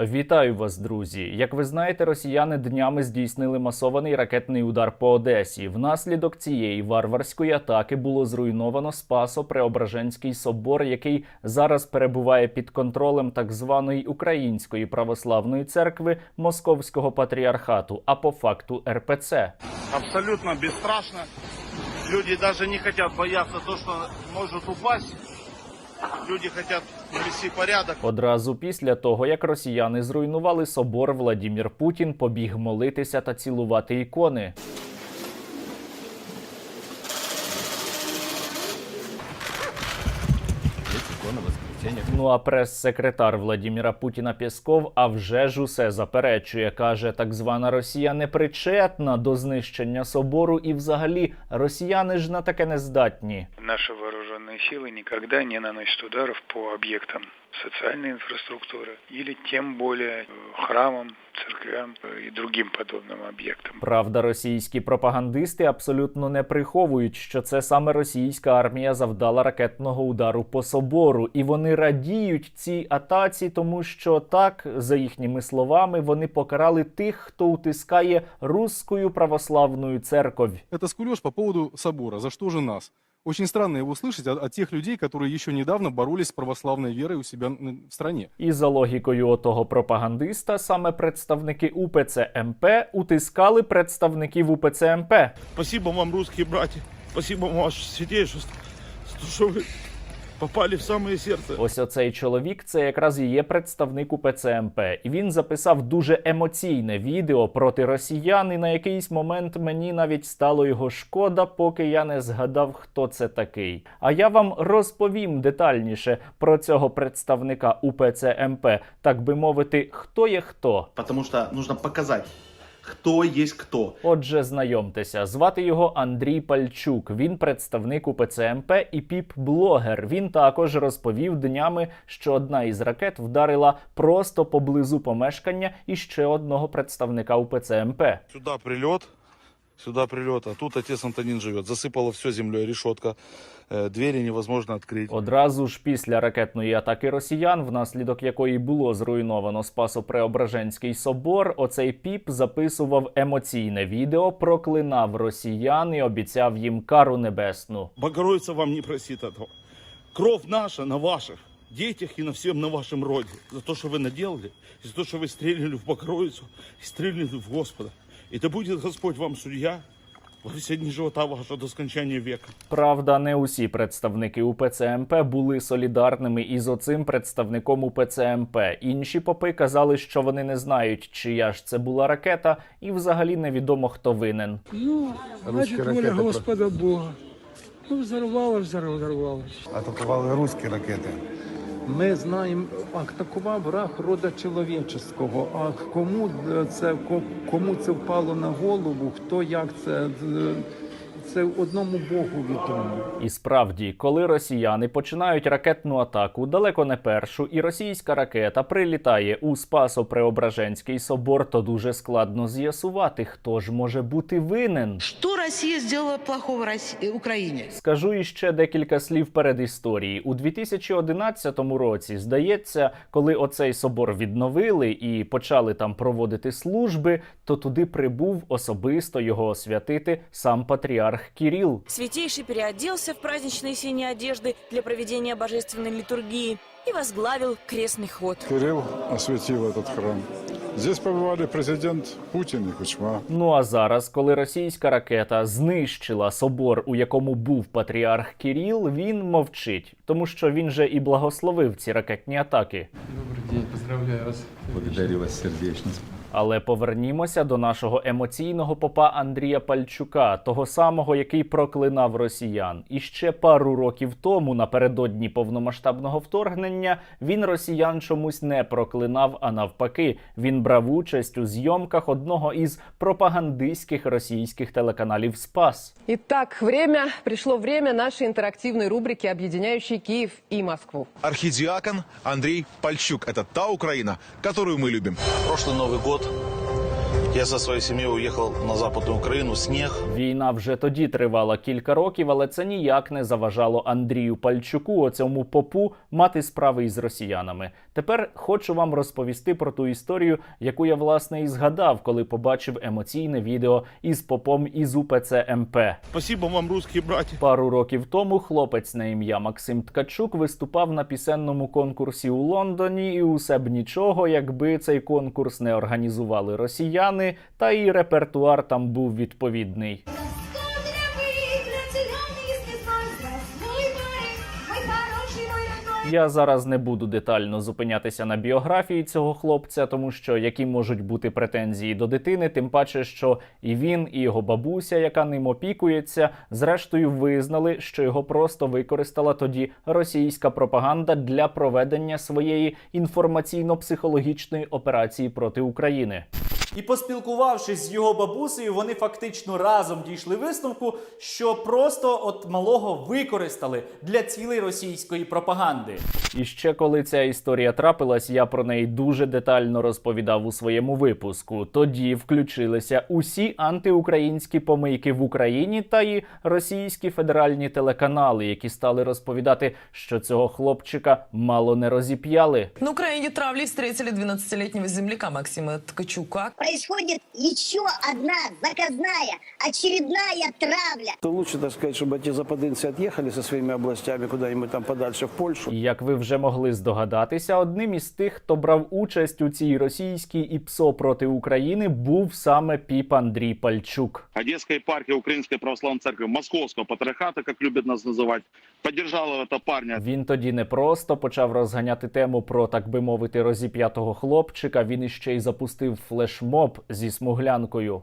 Вітаю вас, друзі. Як ви знаєте, росіяни днями здійснили масований ракетний удар по Одесі. Внаслідок цієї варварської атаки було зруйновано Спасо-Преображенський собор, який зараз перебуває під контролем так званої Української православної церкви Московського патріархату, а по факту РПЦ. абсолютно бесстрашно. Люди даже не хотят бояться то, что может упасть. Люди хочуть навести порядок. Одразу після того, як росіяни зруйнували собор, Владімір Путін побіг молитися та цілувати ікони. Ну а прес-секретар Владіміра Путіна Пєсков а вже ж усе заперечує. каже, так звана Росія не причетна до знищення собору, і взагалі росіяни ж на таке не здатні. Наши вооруженные силы никогда не наносят ударов по объектам социальной инфраструктуры или тем более э, храмам, церквям э, и другим подобным объектам. Правда, російські пропагандисти абсолютно не приховують, що це саме російська армія завдала ракетного удару по собору, і вони радіють цій атаці, тому що так, за їхніми словами, вони покарали тих, хто утискає русскою православною церковь. Это скулеж по поводу собора. За что же нас? Очень странно его слышать от, от тех людей, которые еще недавно боролись с православной верой у себя м, в стране. І за логікою отого пропагандиста, саме представники УПЦ МП утискали представників УПЦ МП. Спасибо вам, русские братья. Спасибо вам, ваше святейшество, что вы попали в самое сердце. Ось оцей чоловік це якраз і є представник УПЦ МП. І він записав дуже емоційне відео проти росіян. І на якийсь момент мені навіть стало його шкода, поки я не згадав, хто це такий. А я вам розповім детальніше про цього представника УПЦ МП, так би мовити, хто є хто. Потому что нужно показать, кто є хто. Отже, знайомтеся, звати його Андрій Пальчук. Він представник УПЦ МП і піп-блогер. Він також розповів днями, що одна із ракет вдарила просто поблизу помешкання і ще одного представника УПЦ МП. Сюди прилет, сюда прилет, а тут отец Антонин живет. Засыпало все землей, решетка. Э, Двери невозможно открыть. Одразу ж після ракетної атаки росіян, внаслідок якої було зруйновано Спасо-Преображенський собор, оцей піп записував емоційне відео, проклинав росіян і обіцяв їм кару небесну. Богородица вам не простит этого. Кровь наша на ваших детях и на всем на вашем роде. За то, что вы наделали, и за то, что вы стрельнули в Богородицу и стрельнули в Господа. И да будет Господь вам судья во все дни живота вашего до скончания века. Правда, не усі представники УПЦ МП були солідарними із оцим представником УПЦ МП. Інші попи казали, що вони не знають, чия ж це була ракета, і взагалі невідомо хто винен. Ну, значит, воля Господа Бога. Ну, взорвалось, взорвалось. атакували руські ракети. Ми знаємо, атакував враг рода чоловічого. А кому це кому це впало на голову? Хто як це? Це одному Богу відомо. І справді, коли росіяни починають ракетну атаку, далеко не першу, і російська ракета прилітає у Спасо-Преображенський собор, то дуже складно з'ясувати, хто ж може бути винен. Что Россия сделала плохого России, Украине? Скажу іще декілька слів перед історії. У 2011 році, здається, коли оцей собор відновили і почали там проводити служби, то туди прибув особисто його освятити сам патріарх Кіріл. Святейший переоделся в праздничные синие одежды для проведения божественной литургии и возглавил крестный ход. Кирилл осветил этот храм. Здесь побывали президент Путин и Кучма. Ну а зараз, коли російська ракета знищила собор, у якому був патріарх Кіріл, він мовчить, тому що він же і благословив ці ракетні атаки. Добрый день, поздравляю вас. Благодарю вас сердечно. Але повернімося до нашого емоційного попа Андрія Пальчука, того самого, який проклинав росіян. І ще пару років тому, напередодні повномасштабного вторгнення, він росіян чомусь не проклинав, а навпаки, він брав участь у зйомках одного із пропагандистських російських телеканалів Спас. Итак, время, пришло время нашей интерактивной рубрики, объединяющей Киев и Москву. Архидиакон Андрей Пальчук. Это та Украина, которую мы любим. Прошлый Новый год world. Я со своей семьей уехал на Западную Украину. Снег, Війна вже тоді тривала кілька років, але це ніяк не заважало Андрію Пальчуку, оцьому попу, мати справи із росіянами. Тепер хочу вам розповісти про ту історію, яку я власне і згадав, коли побачив емоційне відео із попом із УПЦ МП. Спасибо вам, русские братья. Пару років тому хлопець на ім'я Максим Ткачук виступав на пісенному конкурсі у Лондоні, і усе б нічого, якби цей конкурс не організували росіяни, та і репертуар там був відповідний. Я зараз не буду детально зупинятися на біографії цього хлопця, тому що які можуть бути претензії до дитини, тим паче, що і він, і його бабуся, яка ним опікується, зрештою визнали, що його просто використала тоді російська пропаганда для проведення своєї інформаційно-психологічної операції проти України. І поспілкувавшись з його бабусею, вони фактично разом дійшли висновку, що просто от малого використали для цілей російської пропаганди. І ще коли ця історія трапилась, я про неї дуже детально розповідав у своєму випуску. Тоді включилися усі антиукраїнські помийки в Україні та і російські федеральні телеканали, які стали розповідати, що цього хлопчика мало не розіп'яли. На Украине травли встретили 12-летнего земляка Максима Ткачука Происходит еще одна заказная, очередная травля. То лучше, так сказать, чтобы эти западинцы отъехали со своими областями куда-нибудь там подальше в Польшу. І як ви вже могли здогадатися, одним із тих, хто брав участь у цій російській ІПСО проти України, був саме піп Андрій Пальчук. Одесская епархия Украинской Православной Церкви Московского Патриархата, как любят нас называть, поддержала этого парня. Він тоді не просто почав розганяти тему про, так би мовити, розіп'ятого хлопчика. Він іще й запустив флешмоб зі смуглянкою.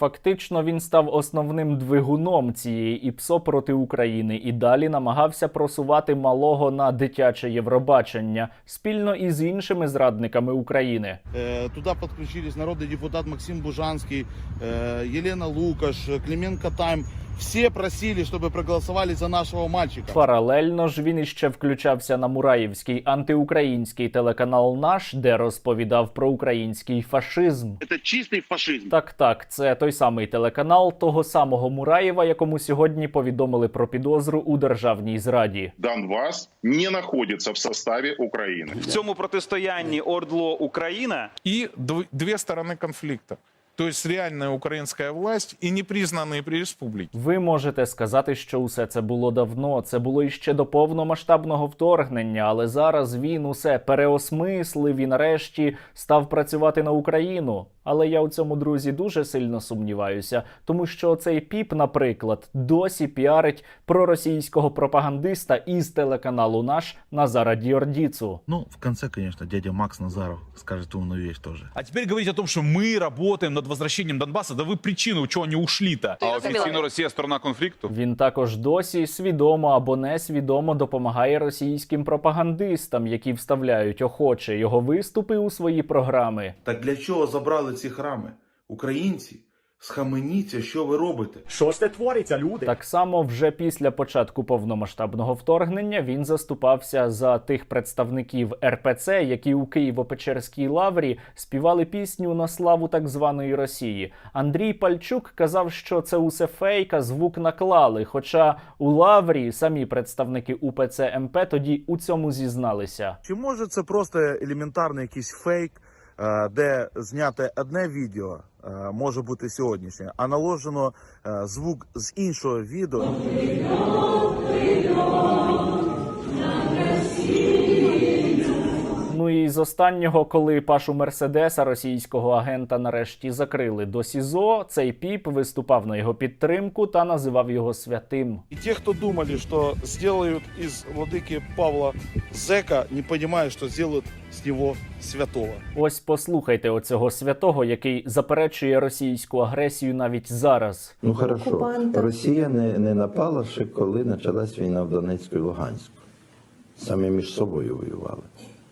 Фактично він став основним двигуном цієї ІПСО проти України і далі намагався просувати малого на дитяче Євробачення спільно із іншими зрадниками України. Э, Туда подключились народный депутат Максим Бужанский, э, Елена Лукаш, э, Клименко Тайм. Все просили, чтобы проголосовали за нашего мальчика. Паралельно ж він іще включався на Мураївський антиукраїнський телеканал Наш, де розповідав про український фашизм. Это чистый фашизм. Так, так, це той самий телеканал того самого Мураєва, якому сьогодні повідомили про підозру у державній зраді. Донбас не находится в составе Украины. В цьому протистоянні Ордло Україна и дв- две стороны конфликта. То есть реальная украинская власть и непризнанные при республике. Ви можете сказати, що усе це було давно. Це було іще до повномасштабного вторгнення, але зараз він усе переосмислив і нарешті став працювати на Україну. Але я у цьому друзі дуже сильно сумніваюся, тому що цей піп, наприклад, досі піарить проросійського пропагандиста із телеканалу наш Назара Діордіцу. Ну, в конце, конечно, дядя Макс Назаров скажет умную вещь тоже. А теперь говорить о том, что мы работаем над возвращением Донбасса, да вы причину, чего они ушли-то. А офіційно Росія сторона конфлікту. Він також досі свідомо або несвідомо допомагає російським пропагандистам, які вставляють охоче його виступи у свої програми. Так для чого забрали ці храми? Українці, схаменіться, що ви робите? Що ж це твориться, люди? Так само вже після початку повномасштабного вторгнення він заступався за тих представників РПЦ, які у Києво-Печерській лаврі співали пісню на славу так званої Росії. Андрій Пальчук казав, що це усе фейк, звук наклали. Хоча у лаврі самі представники УПЦ МП тоді у цьому зізналися. Чи може це просто елементарний якийсь фейк, де зняте одне відео, е, може бути сьогоднішнє, а наложено е, звук з іншого відео. Ну і з останнього, коли Пашу Мерседеса, російського агента, нарешті закрили до СІЗО, цей піп виступав на його підтримку та називав його святим. И те, кто думали, что сделают из владыки Павла зэка, не понимая, что сделают с него святого. Ось послухайте оцього святого, який заперечує російську агресію навіть зараз. Ну хорошо, Росія не, не напала ще коли почалась війна в Донецьку і Луганську. Самі між собою воювали.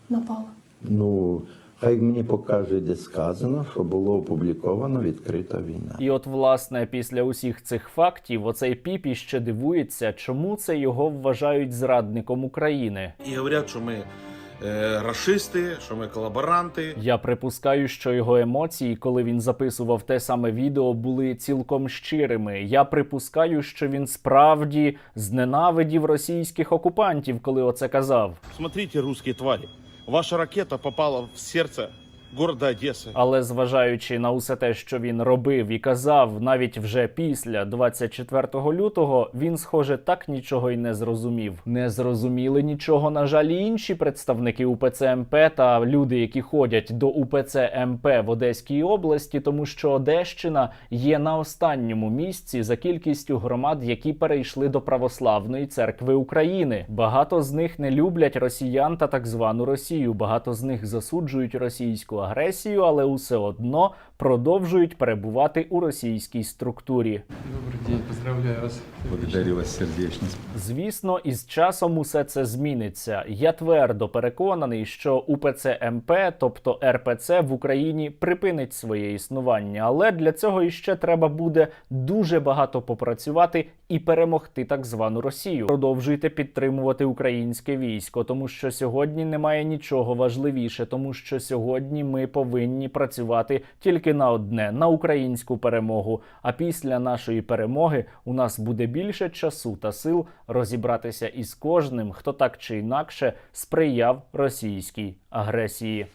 Напала. Ну, хай мені покаже, де сказано, що було опубліковано відкрита війна. І от, власне, після усіх цих фактів, оцей піп іще дивується, чому це його вважають зрадником України. І говорять, що ми е, рашисти, що ми колаборанти. Я припускаю, що його емоції, коли він записував те саме відео, були цілком щирими. Я припускаю, що він справді зненавидів російських окупантів, коли оце казав. Смотрите, русские твари. Ваша ракета попала в сердце города Одессы. Але зважаючи на усе те, що він робив і казав, навіть вже після 24 лютого, він, схоже, так нічого й не зрозумів. Не зрозуміли нічого, на жаль, і інші представники УПЦ МП та люди, які ходять до УПЦ МП в Одеській області, тому що Одещина є на останньому місці за кількістю громад, які перейшли до православної церкви України. Багато з них не люблять росіян та так звану Росію. Багато з них засуджують російську агресію, але усе одно продовжують перебувати у російській структурі. Добрый день, поздравляю вас. Благодарю вас сердечно. Звісно, із часом усе це зміниться. Я твердо переконаний, що УПЦ МП, тобто РПЦ в Україні припинить своє існування, але для цього іще треба буде дуже багато попрацювати і перемогти так звану Росію. Продовжуйте підтримувати українське військо, тому що сьогодні немає нічого важливіше, тому що сьогодні ми повинні працювати на одне на українську перемогу. А після нашої перемоги у нас буде більше часу та сил розібратися із кожним, хто так чи інакше сприяв російській агресії.